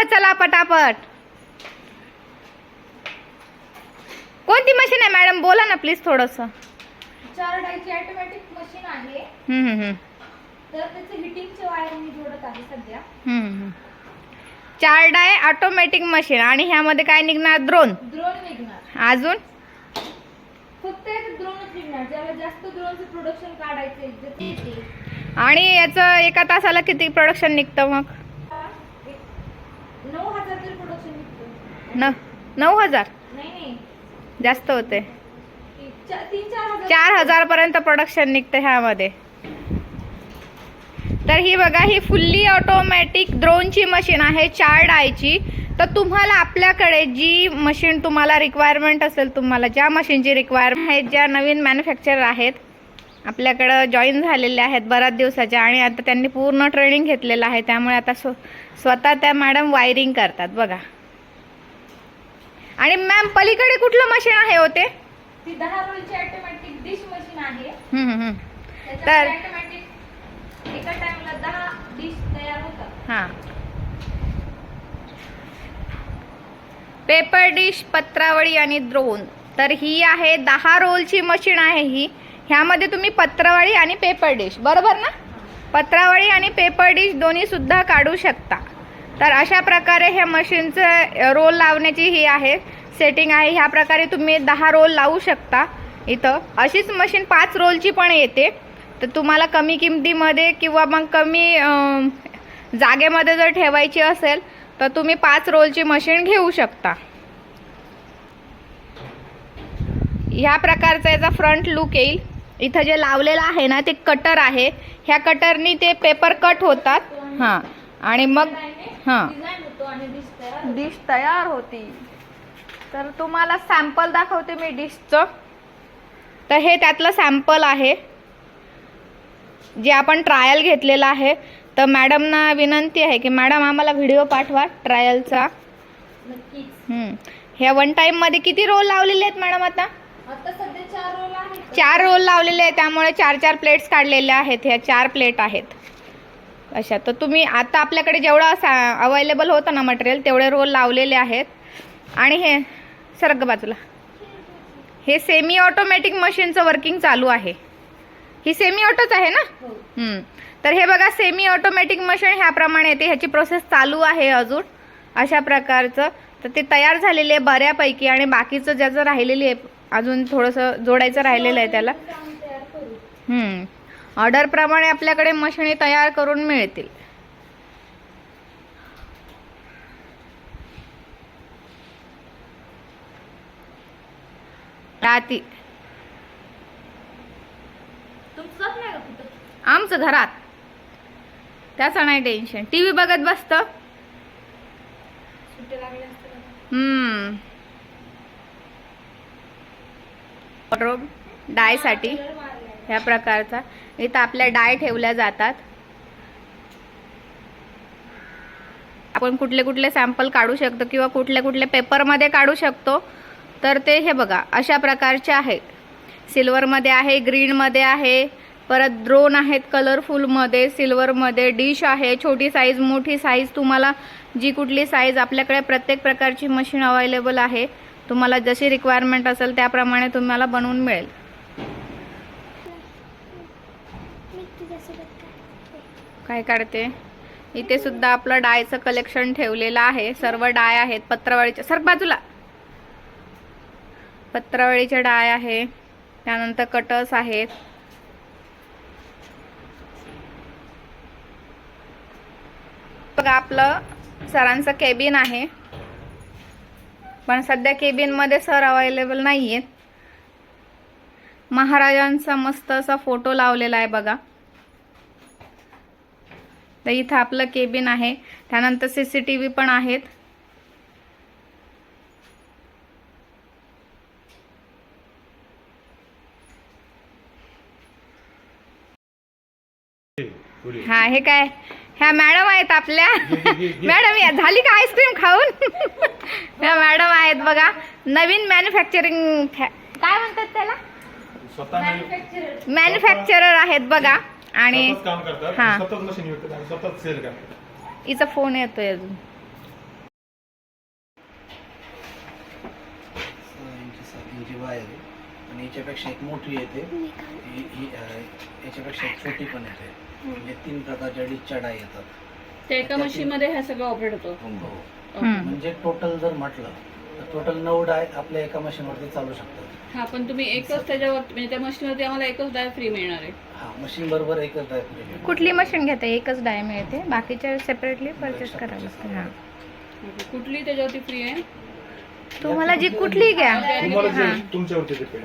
बरं चला पटापट. कोणती मशीन आहे मॅडम बोला ना प्लीज थोडंसं. चार डायची ऑटोमॅटिक मशीन आहे. हम्म, हम्म, हम्म. तर त्याचे हिटिंगचे वायर मी जोडत आहे सध्या. हम्म, हम्म. चार डाय ऑटोमॅटिक मशीन आणि ह्यामध्ये काय निघणार? द्रोण द्रोण निघणार. अजून? फक्त एक द्रोणच निघणार. ज्याला जास्त द्रोणचं प्रोडक्शन काढायचे आणि याचं एका तासाला किती प्रोडक्शन निघतं मग? नऊ हजार तरी प्रोडक्शन निघतं न नऊ हजार? नाही नाही. जास्त होते. तीन चार हजार. चार हजार पर्यंत प्रोडक्शन निघतं ह्यामध्ये. तर ही बघा ही फुल्ली ऑटोमॅटिक ड्रोनची मशीन आहे चार डायची. तर तुम्हाला आपल्याकडे जी मशीन तुम्हाला रिक्वायरमेंट असेल तुम्हाला ज्या मशीनची रिक्वायरमेंट आहेत ज्या नवीन मॅन्युफॅक्चरर आहेत आपल्याकडं जॉईन झालेले आहेत बऱ्याच दिवसाच्या आणि आता त्यांनी पूर्ण ट्रेनिंग घेतलेलं आहे. त्यामुळे आता स्व स्वतः त्या मॅडम वायरिंग करतात बघा. आणि मॅम पलीकडे कुठलं मशीन आहे होते ती? दहा रोलची ऑटोमॅटिक डिश मशीन आहे. तर- हां. पेपर डिश पत्रावळी आणि द्रोण तर ही आहे दहा रोलची मशीन आहे ही. ह्यामध्ये तुम्ही पत्रावळी आणि पेपर डिश बरोबर ना? पत्रावळी आणि पेपर डिश दोन्हीसुद्धा काढू शकता. तर अशा प्रकारे ह्या मशीनचं रोल लावण्याची ही आहे सेटिंग आहे. ह्या प्रकारे तुम्ही दहा रोल लावू शकता इथं. अशीच मशीन पाच रोलची पण येते. तर तुम्हाला कमी किमतीमध्ये किंवा मग कमी जागेमध्ये जर ठेवायची असेल तर तुम्ही पाच रोलची मशीन घेऊ शकता. ह्या प्रकारचा याचा फ्रंट लुक येईल. इथं जे लावलेलं आहे ना ते कटर आहे. ह्या कटरनी ते पेपर कट होतात. हां. आणि मग हां. डिश तयार होते. डिश तयार होती तर तुम्हाला सॅम्पल दाखवते मी डिशचं तर हे त्यातलं सॅम्पल आहे. जे आपण ट्रायल घेतलेलं आहे. तर मॅडमना विनंती आहे की मॅडम आम्हाला व्हिडिओ पाठवा ट्रायलचा. ह्या वन टाईममध्ये किती रोल लावलेले आहेत मॅडम आता? चार रोल लावलेले आहेत त्यामुळे चार चार प्लेट्स काढलेल्या आहेत ह्या चार प्लेट आहेत. अशा तर तुम्ही आता आपल्याकडे जेवढं अवेलेबल होतं ना मटेरियल तेवढे रोल लावलेले आहेत. आणि हे सरग बाजूला. हे सेमी ऑटोमॅटिक मशीनचं वर्किंग चालू आहे. ही सेमी ऑटोच आहे ना? हो. तर हे बघा सेमी ऑटोमॅटिक मशीन ह्याप्रमाणे येते. ह्याची प्रोसेस चालू आहे अजून अशा प्रकारचं. तर ते तयार झालेले आहे बऱ्यापैकी. आणि बाकीचं ज्याचं राहिलेली आहे अजून थोडंसं जोडायचं राहिलेलं आहे त्याला. ऑर्डरप्रमाणे आपल्याकडे मशिनी तयार करून मिळतील. राती आमचं घरात. त्याचं नाही टेन्शन टी व्ही बघत बसतं. हम्म. वॉर्डरोब डायसाठी ह्या प्रकारचा. इथं आपल्या डाय ठेवल्या जातात. आपण कुठले कुठले सॅम्पल काढू शकतो किंवा कुठल्या कुठल्या पेपरमध्ये काढू शकतो. तर ते हे बघा अशा प्रकारचे आहे सिल्वरमध्ये आहे ग्रीनमध्ये आहे परत ड्रोन आहेत कलरफुलमध्ये सिल्वरमध्ये डिश आहे छोटी साईज मोठी साईज तुम्हाला जी कुठली साईज आपल्याकडे प्रत्येक प्रकारची मशीन अवेलेबल आहे तुम्हाला जशी रिक्वायरमेंट असेल त्याप्रमाणे तुम्हाला बनवून मिळेल. काय काढते? इथे सुद्धा आपलं डायचं कलेक्शन ठेवलेलं आहे. सर्व डाय आहेत. पत्रावळीच्या सर बाजूला. पत्रावळीचे डाय आहे. त्यानंतर कटर्स आहेत. बघा आपलं सरांचं केबिन आहे. पण सध्या केबिनमध्ये सर अवेलेबल नाही आहेत महाराजांचा मस्त असा फोटो लावलेला आहे बघा. तर इथं आपलं केबिन आहे. त्यानंतर सी सी टी व्ही पण आहेत हा हे काय? ह्या मॅडम आहेत आपल्या. मॅडम या झाली का आईस्क्रीम खाऊन? ह्या मॅडम आहेत बघा. नवीन मॅन्युफॅक्चरिंग काय म्हणतात त्याला? मॅन्युफॅक्चरर आहेत बघा. आणि हिचा फोन येतोय अजून. आणि याच्यापेक्षा एक मोठी येते. याच्यापेक्षा एक छोटी पण येते. म्हणजे तीन प्रकारच्या डिस्चा डाय येतात. त्या एका मशीन मध्ये हे सगळं ऑपरेट होतं. हो. हम्म. म्हणजे टोटल जर म्हटलं तर टोटल नऊ डाय आपल्या एका मशीनवरती चालू शकतात. हा पण तुम्ही एकच त्याच्यावर म्हणजे त्या मशीन वरती आम्हाला एकच डाय फ्री मिळणार आहे. हा मशीन बरोबर एकच डाय फ्री कुठली मशीन घेता? एकच डाय मिळते? बाकीच्या सेपरेटली परचेस करावं लागतं हां. कुठली त्याच्यावरती फ्री आहे? तुम्हाला जी कुठली घ्या. तुम्हाला जे हां. तुमच्यावरती डिपेंड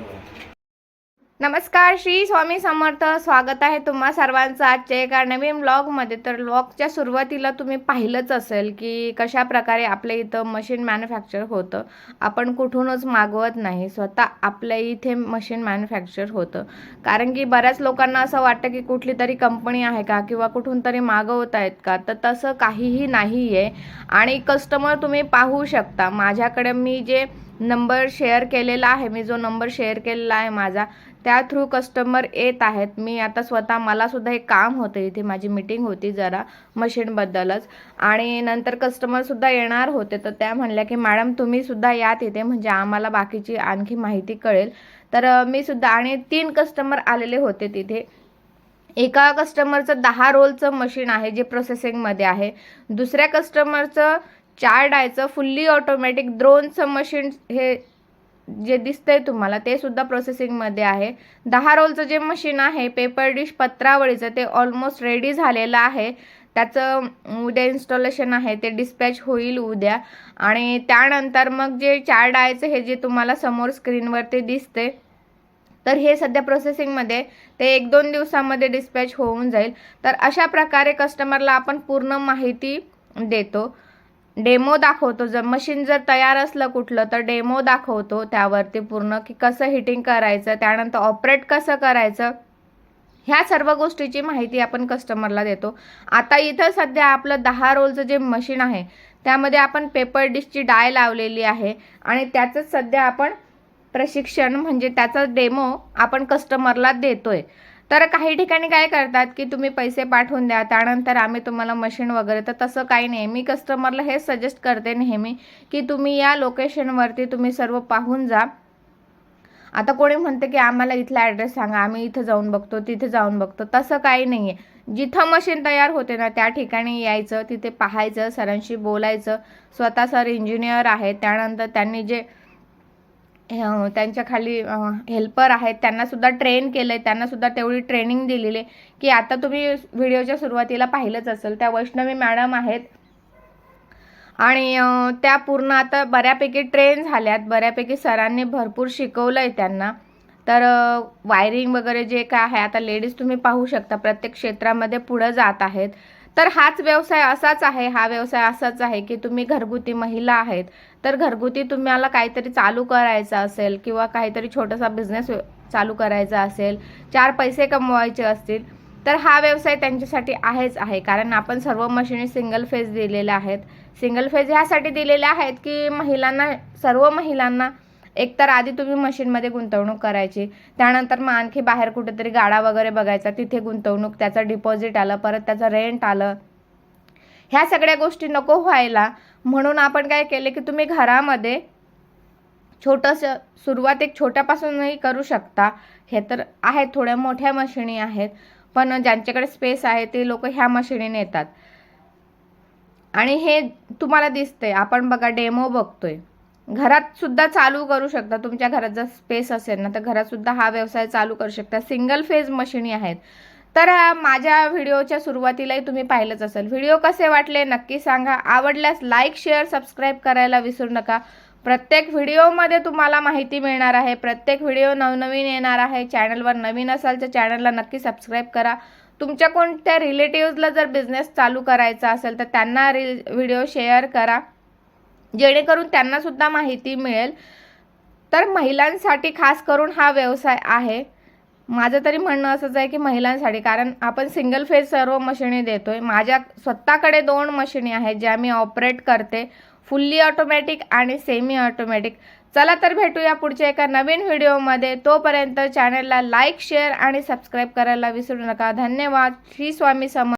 नमस्कार श्री स्वामी समर्थ. स्वागत आहे तुम्हा सर्वांचं आजच्या एका नवीन ब्लॉगमध्ये तर ब्लॉगच्या सुरुवातीला तुम्ही पाहिलंच असेल की कशा प्रकारे आपल्या इथं मशीन मॅन्युफॅक्चर होतं. आपण कुठूनच मागवत नाही. स्वतः आपल्या इथे मशीन मॅन्युफॅक्चर होतं. कारण की बऱ्याच लोकांना असं वाटतं की कुठली तरी कंपनी आहे का किंवा कुठून तरी मागवत आहेत का? तर तसं काहीही नाही आहे आणि कस्टमर तुम्ही पाहू शकता. माझ्याकडे मी जे नंबर शेअर केलेला आहे मी जो नंबर शेअर केलेला आहे माझा त्या थ्रू कस्टमर येत आहेत. मी आता स्वतः मलासुद्धा एक काम होतं. इथे माझी मीटिंग होती जरा मशीनबद्दलच आणि नंतर कस्टमरसुद्धा येणार होते. तर त्या म्हणल्या की मॅडम तुम्हीसुद्धा या तिथे म्हणजे आम्हाला बाकीची आणखी माहिती कळेल. तर मी सुद्धा आणि तीन कस्टमर आलेले होते तिथे. एका कस्टमरचं दहा रोलचं मशीन आहे जे प्रोसेसिंगमध्ये आहे. दुसऱ्या कस्टमरचं चार डायचं फुल्ली ऑटोमॅटिक ड्रोनचं मशीन हे जे दिसतंय तुम्हाला ते सुद्धा प्रोसेसिंगमध्ये आहे. दहा रोलचं जे मशीन आहे पेपर डिश पत्रावळीचं ते ऑलमोस्ट रेडी झालेलं आहे. त्याचं उद्या इन्स्टॉलेशन आहे ते डिस्पॅच होईल उद्या. आणि त्यानंतर मग जे चार डायचं हे जे तुम्हाला समोर स्क्रीनवरती दिसते तर हे सध्या प्रोसेसिंगमध्ये ते एक दोन दिवसामध्ये डिस्पॅच होऊन जाईल. तर अशा प्रकारे कस्टमरला आपण पूर्ण माहिती देतो. डेमो दाखवतो. जर मशीन जर तयार असलं कुठलं तर डेमो दाखवतो त्यावरती पूर्ण की कसं हिटिंग करायचं त्यानंतर ऑपरेट कसं करायचं ह्या सर्व गोष्टीची माहिती आपण कस्टमरला देतो. आता इथं सध्या आपलं दहा रोलचं जे मशीन आहे त्यामध्ये आपण पेपर डिशची डाय लावलेली आहे आणि त्याचंच सध्या आपण प्रशिक्षण म्हणजे त्याचा डेमो आपण कस्टमरला देतोय. तर काही ठिकाणी काय करतात की तुम्ही पैसे पाठवून द्या त्यानंतर आम्ही तुम्हाला मशीन वगैरे तर तसं काही नाही. मी कस्टमरला हे सजेस्ट करते नेहमी की तुम्ही या लोकेशनवरती तुम्ही सर्व पाहून जा. आता कोणी म्हणते की आम्हाला इथला ॲड्रेस सांगा आम्ही इथं जाऊन बघतो तिथे जाऊन बघतो. तसं काही नाही आहे जिथं मशीन तयार होते ना त्या ठिकाणी यायचं तिथे पाहायचं सरांशी बोलायचं. स्वतः सर इंजिनियर आहेत त्यानंतर त्यांनी जे त्यांच्या खाली हेल्पर आहेत. त्यांना सुद्धा ट्रेन केलं आहे त्यांना सुद्धा तेवढी ट्रेनिंग दिलेली आहे. की आता तुम्ही व्हिडिओच्या सुरुवातीला पाहिलंच असेल. त्या वैष्णवी मॅडम आहेत. आणि त्या पूर्ण आता बऱ्यापैकी ट्रेन झाल्यात. बऱ्यापैकी सरांनी भरपूर शिकवलं आहे त्यांना. तर वायरिंग वगैरे जे काय आहे आता लेडीज तुम्ही पाहू शकता. प्रत्येक क्षेत्रामध्ये पुढं जात आहेत. तर हाच व्यवसाय असाच आहे हा व्यवसाय असाच आहे की तुम्ही घरगुती महिला आहेत. तर घरगुती तुम्हाला काहीतरी चालू करायचं असेल किंवा काहीतरी छोटासा बिझनेस चालू करायचा असेल चार पैसे कमवायचे असतील तर हा व्यवसाय त्यांच्यासाठी आहेच आहे. कारण आपण सर्व मशिनी सिंगल फेज दिलेल्या आहेत. सिंगल फेज ह्यासाठी दिलेल्या आहेत की महिलांना सर्व महिलांना एकतर आधी तुम्ही मशीनमध्ये गुंतवणूक करायची त्यानंतर मग आणखी बाहेर कुठेतरी गाडा वगैरे बघायचा तिथे गुंतवणूक त्याचं डिपॉझिट आलं परत त्याचं रेंट आलं. ह्या सगळ्या गोष्टी नको व्हायला. म्हणून आपण काय केले की तुम्ही घरामध्ये छोटंसं सुरुवात एक छोट्यापासूनही करू शकता. हे तर आहेत थोड्या मोठ्या मशिनी आहेत पण ज्यांच्याकडे स्पेस आहे ते लोक ह्या मशिनीने येतात. आणि हे तुम्हाला दिसतंय. आपण बघा डेमो बघतोय. घरात सुद्धा चालू करू शकता. तुमच्या घरात जर स्पेस असेल ना तर घरात सुद्धा हा व्यवसाय चालू करू शकता. सिंगल फेज मशिनी आहेत. तर माझ्या व्हिडिओच्या सुरुवातीलाही तुम्ही पाहिलंच असेल. व्हिडिओ कसे वाटले नक्की सांगा. आवडल्यास लाईक शेअर सबस्क्राईब करायला विसरू नका. प्रत्येक व्हिडिओमध्ये तुम्हाला माहिती मिळणार आहे. प्रत्येक व्हिडिओ नवनवीन येणार आहे. चॅनलवर नवीन असाल तर चॅनलला नक्की सबस्क्राईब करा. तुमच्या कोणत्या रिलेटिव्हजला जर बिझनेस चालू करायचा असेल तर त्यांना रि व्हिडिओ शेअर करा. जेणेकरून त्यांना सुद्धा माहिती मिळेल. तर महिलांसाठी खास करून हा व्यवसाय आहे. माझं तरी म्हणणं असंच आहे की महिलांसाठी कारण आपण सिंगल फेज सर्व मशिनी देतो आहे माझ्या स्वतःकडे दोन मशिनी आहेत ज्या मी ऑपरेट करते फुल्ली ऑटोमॅटिक आणि सेमी ऑटोमॅटिक चला तर भेटूया पुढच्या एका नवीन व्हिडिओमध्ये. तोपर्यंत चॅनलला लाईक शेअर आणि सबस्क्राईब करायला विसरू नका. धन्यवाद. श्री स्वामी सम